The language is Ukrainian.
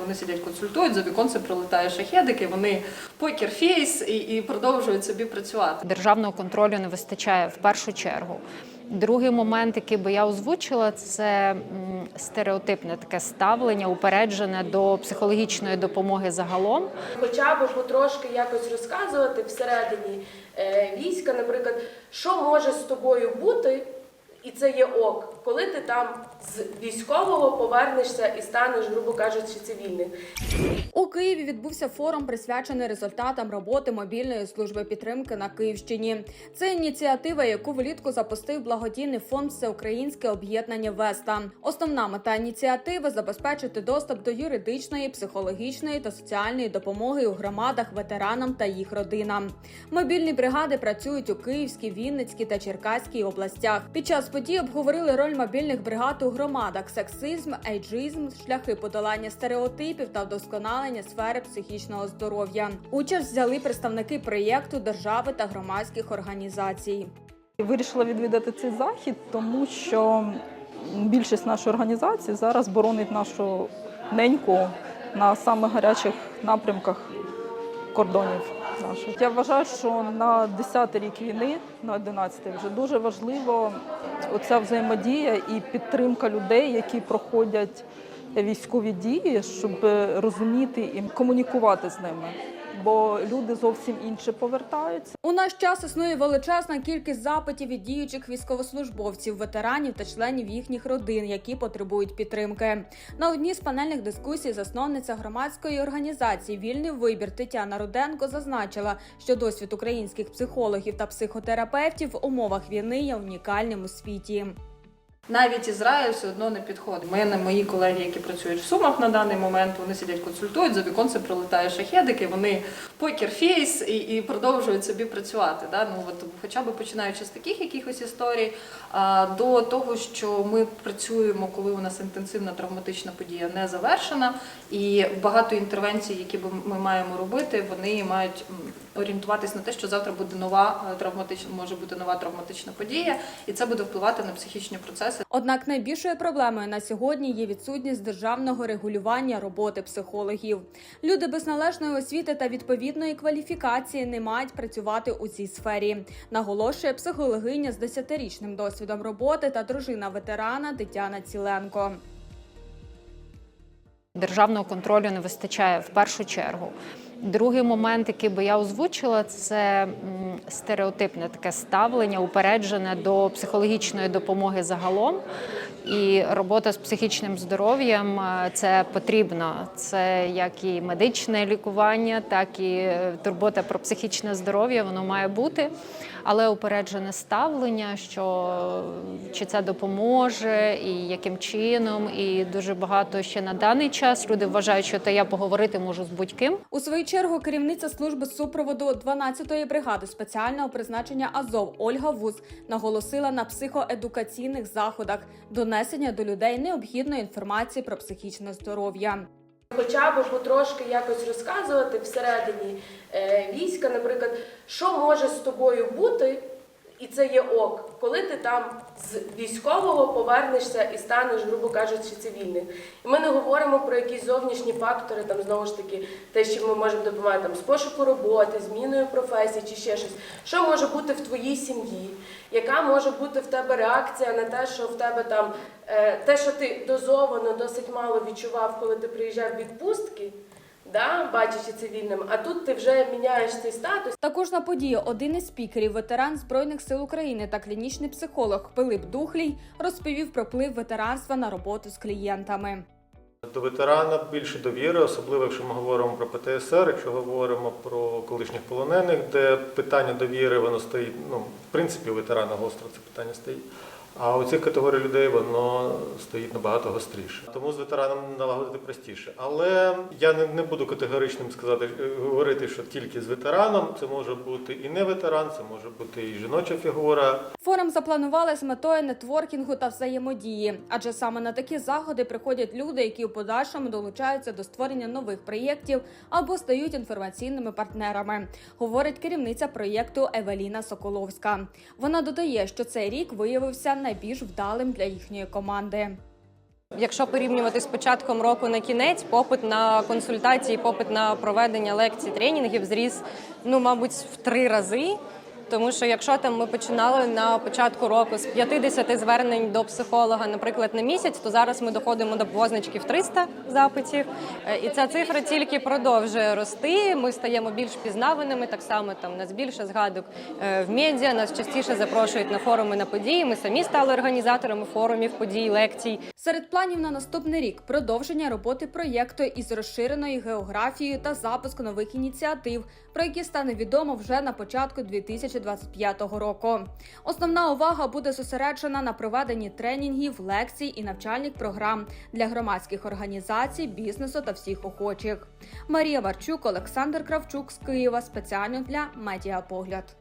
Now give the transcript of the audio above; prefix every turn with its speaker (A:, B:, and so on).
A: Вони сидять, консультують, за віконце прилетає шахедики, вони покерфейс і, і продовжують собі працювати.
B: Державного контролю не вистачає в першу чергу. Другий момент, який би я озвучила, це стереотипне таке ставлення, упереджене до психологічної допомоги загалом.
C: Хоча б потрошки якось розказувати всередині е, війська, наприклад, що може з тобою бути, і це є ок, коли ти там з військового повернешся і станеш, грубо кажучи, цивільним.
D: У Києві відбувся форум, присвячений результатам роботи мобільної служби підтримки на Київщині. Це ініціатива, яку влітку запустив благодійний фонд Всеукраїнське об'єднання Веста. Основна мета ініціативи забезпечити доступ до юридичної, психологічної та соціальної допомоги у громадах ветеранам та їх родинам. Мобільні бригади працюють у Київській, Вінницькій та Черкаській областях. Під час подій обговорили роль мобільних бригад у громадах, сексизм, ейджизм, шляхи подолання стереотипів та вдосконалення сфери психічного здоров'я. Участь взяли представники проєкту держави та громадських організацій.
E: Вирішила відвідати цей захід, тому що більшість нашої організації зараз боронить нашу неньку на самих гарячих напрямках кордонів наших. Я вважаю, що на 10-й рік війни, на 11-й вже дуже важливо оця взаємодія і підтримка людей, які проходять військові дії, щоб розуміти і комунікувати з ними. Бо люди зовсім інше повертаються.
D: У наш час існує величезна кількість запитів від діючих військовослужбовців, ветеранів та членів їхніх родин, які потребують підтримки. На одній з панельних дискусій засновниця громадської організації Вільний вибір Тетяна Руденко зазначила, що досвід українських психологів та психотерапевтів в умовах війни є унікальним у світі.
A: Навіть Ізраїль все одно не підходить. У мене мої колеги, які працюють в Сумах на даний момент, вони сидять, консультують, за віконце прилетає шахедики, вони покерфейс і, і продовжують собі працювати. Да? Ну, от, хоча б починаючи з таких якихось історій, а, до того, що ми працюємо, коли у нас інтенсивна травматична подія не завершена, і багато інтервенцій, які ми маємо робити, вони мають орієнтуватись на те, що завтра буде нова е, травматична, може бути нова травматична подія, і це буде впливати на психічні процеси.
D: Однак найбільшою проблемою на сьогодні є відсутність державного регулювання роботи психологів. Люди без належної освіти та відповідної кваліфікації не мають працювати у цій сфері. Наголошує психологиня з 10-річним досвідом роботи та дружина ветерана Тетяна Ціленко.
B: Державного контролю не вистачає в першу чергу. Другий момент, який би я озвучила, це стереотипне таке ставлення, упереджене до психологічної допомоги загалом. І робота з психічним здоров'ям е, це потрібно. Це як і медичне лікування, так і е, турбота про психічне здоров'я, воно має бути. Але упереджене ставлення, що чи це допоможе, і яким чином, і дуже багато ще на даний час люди вважають, що то я поговорити можу з будь-ким.
D: У свою чергу керівниця служби супроводу 12-ї бригади спеціального призначення Азов Ольга Вуз наголосила на психоедукаційних заходах донесення до людей необхідної інформації про психічне здоров'я.
C: Хоча б потрошки якось розказувати всередині е, війська, наприклад, що може з тобою бути, і це є ок, коли ти там з військового повернешся і станеш, грубо кажучи, цивільним. І ми не говоримо про якісь зовнішні фактори, там знову ж таки, те, що ми можемо допомагати там з пошуку роботи, зміною професії чи ще щось. Що може бути в твоїй сім'ї? Яка може бути в тебе реакція на те, що в тебе там е, те, що ти дозовано досить мало відчував, коли ти приїжджав в відпустки, да, бачачи цивільним, а тут ти вже міняєш цей статус.
D: Також на події один із спікерів, ветеран Збройних сил України та клінічний психолог Пилип Духлій розповів про вплив ветеранства на роботу з клієнтами.
F: До ветерана більше довіри, особливо якщо ми говоримо про ПТСР, якщо говоримо про колишніх полонених, де питання довіри воно стоїть. Ну, в принципі, у ветерана гостро це питання стоїть. А у цих категорій людей воно стоїть набагато гостріше. Тому з ветераном налагодити простіше. Але я не, не буду категоричним сказати, е, говорити, що тільки з ветераном це може бути і не ветеран, це може бути і жіноча фігура.
D: Форум запланували з метою нетворкінгу та взаємодії, адже саме на такі заходи приходять люди, які у подальшому долучаються до створення нових проєктів або стають інформаційними партнерами, говорить керівниця проєкту Евеліна Соколовська. Вона додає, що цей рік виявився найбільш вдалим для їхньої команди.
G: Якщо порівнювати з початком року на кінець, попит на консультації, попит на проведення лекцій, тренінгів зріс, ну, мабуть, в три рази. Тому що якщо там ми починали на початку року з 50 звернень до психолога, наприклад, на місяць, то зараз ми доходимо до позначки в 300 запитів. Е, І ця цифра тільки продовжує рости. Ми стаємо більш пізнаваними. Так само там нас більше згадок е, в медіа, нас частіше запрошують на форуми на події. Ми самі стали організаторами форумів, подій, лекцій.
D: Серед планів на наступний рік продовження роботи проєкту із розширеною географією та запуск нових ініціатив, про які стане відомо вже на початку 2025 року. Основна увага буде зосереджена на проведенні тренінгів, лекцій і навчальних програм для громадських організацій, бізнесу та всіх охочих. Марія Варчук, Олександр Кравчук з Києва спеціально для Медіапогляд.